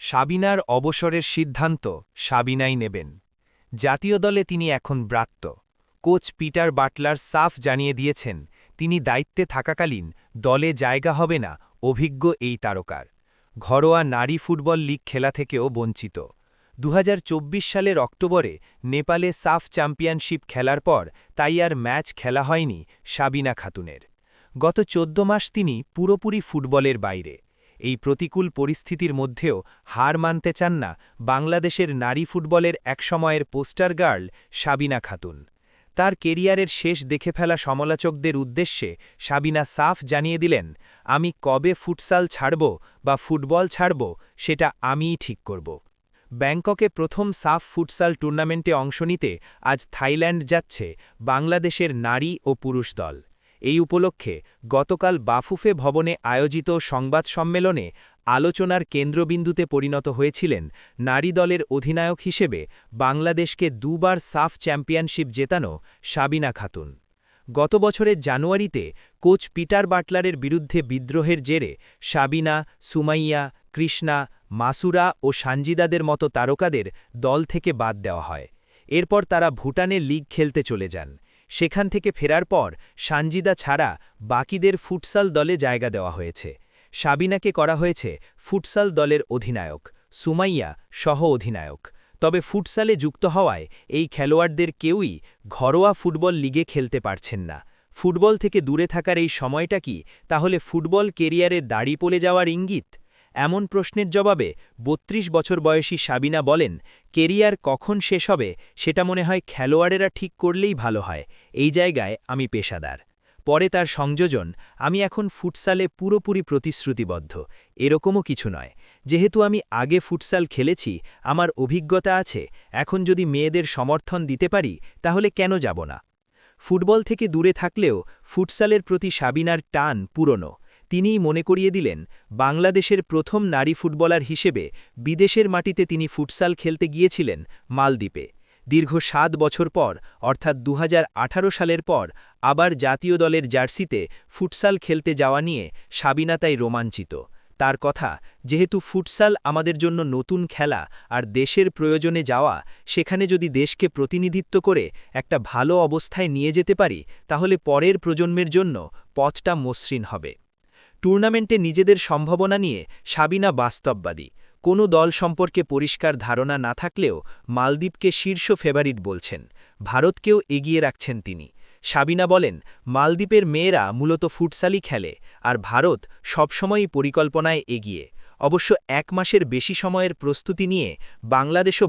সাবিনার অবসরের সিদ্ধান্ত সাবিনাই নেবেন। জাতীয় দলে তিনি এখন ব্রাত্য। কোচ পিটার বাটলার সাফ জানিয়ে দিয়েছেন, তিনি দায়িত্বে থাকাকালীন দলে জায়গা হবে না, অভিজ্ঞ এই তারকার। ঘরোয়া নারী ফুটবল লীগ খেলা থেকেও বঞ্চিত। দু হাজার চব্বিশ সালের অক্টোবরে নেপালে সাফ চ্যাম্পিয়নশিপ খেলার পর তাই আর ম্যাচ খেলা হয়নি সাবিনা খাতুনের। গত চোদ্দ মাস তিনি পুরোপুরি ফুটবলের বাইরে। এই প্রতিকূল পরিস্থিতির মধ্যেও হার মানতে চান না বাংলাদেশের নারী ফুটবলের একসময়ের পোস্টার গার্ল সাবিনা খাতুন। তার কেরিয়ারের শেষ দেখে ফেলা সমালোচকদের উদ্দেশ্যে সাবিনা সাফ জানিয়ে দিলেন, আমি কবে ফুটসাল ছাড়ব বা ফুটবল ছাড়ব সেটা আমিই ঠিক করব। ব্যাংককে প্রথম সাফ ফুটসাল টুর্নামেন্টে অংশ নিতে আজ থাইল্যান্ড যাচ্ছে বাংলাদেশের নারী ও পুরুষ দল। এই উপলক্ষে গতকাল বাফুফে ভবনে আয়োজিত সংবাদ সম্মেলনে আলোচনার কেন্দ্রবিন্দুতে পরিণত হয়েছিলেন নারী দলের অধিনায়ক হিসেবে বাংলাদেশকে দুবার সাফ চ্যাম্পিয়নশিপ জেতানো সাবিনা খাতুন। গত বছরের জানুয়ারিতে কোচ পিটার বাটলারের বিরুদ্ধে বিদ্রোহের জেরে সাবিনা সুমাইয়া, কৃষ্ণা, মাসুরা ও সানজিদাদের মতো তারকাদের দল থেকে বাদ দেওয়া হয়। এরপর তারা ভুটানে লিগ খেলতে চলে যান। সেখান থেকে ফেরার পর সানজিদা ছাড়া বাকিদের ফুটসাল দলে জায়গা দেওয়া হয়েছে। সাবিনাকে করা হয়েছে ফুটসাল দলের অধিনায়ক, সুমাইয়া সহ অধিনায়ক। তবে ফুটসালে যুক্ত হওয়ায় এই খেলোয়াড়দের কেউই ঘরোয়া ফুটবল লিগে খেলতে পারছেন না। ফুটবল থেকে দূরে থাকার এই সময়টা কি? তাহলে ফুটবল কেরিয়ারে দাড়ি পড়ে যাওয়ার ইঙ্গিত? এমন প্রশ্নের জবাবে ৩২ বছর বয়সী সাবিনা বলেন, কেরিয়ার কখন শেষ হবে সেটা মনে হয় খেলোয়াড়েরা ঠিক করলেই ভালো হয়। এই জায়গায় আমি পেশাদার। পরে তার সংযোজন, আমি এখন ফুটসালে পুরোপুরি প্রতিশ্রুতিবদ্ধ। এরকমও কিছু নয়। যেহেতু আমি আগে ফুটসাল খেলেছি, আমার অভিজ্ঞতা আছে, এখন যদি মেয়েদের সমর্থন দিতে পারি, তাহলে কেন যাব না? ফুটবল থেকে দূরে থাকলেও ফুটসালের প্রতি সাবিনার টান পুরনো। তিনিই মনে করিয়ে দিলেন, বাংলাদেশের প্রথম নারী ফুটবলার হিসেবে বিদেশের মাটিতে তিনি ফুটসাল খেলতে গিয়েছিলেন মালদ্বীপে। দীর্ঘ সাত বছর পর, অর্থাৎ দু হাজার আঠারো সালের পর, আবার জাতীয় দলের জার্সিতে ফুটসাল খেলতে যাওয়া নিয়ে সাবিনা তাই রোমাঞ্চিত। তার কথা, যেহেতু ফুটসাল আমাদের জন্য নতুন খেলা আর দেশের প্রয়োজনে যাওয়া, সেখানে যদি দেশকে প্রতিনিধিত্ব করে একটা ভালো অবস্থায় নিয়ে যেতে পারি, তাহলে পরের প্রজন্মের জন্য পথটা মসৃণ হবে। টুর্নামেন্টে নিজেদের সম্ভাবনা নিয়ে সাবিনা বাস্তববাদী। কোনো দল সম্পর্কে পরিষ্কার ধারণা না থাকলেও মালদ্বীপকে শীর্ষ ফেভারিট বলছেন। ভারতকেও এগিয়ে রাখছেন তিনি। সাবিনা বলেন, মালদ্বীপের মেয়েরা মূলত ফুটসালি খেলে আর ভারত সবসময়ই পরিকল্পনায় এগিয়ে। অবশ্য এক মাসের বেশি সময়ের প্রস্তুতি নিয়ে বাংলাদেশও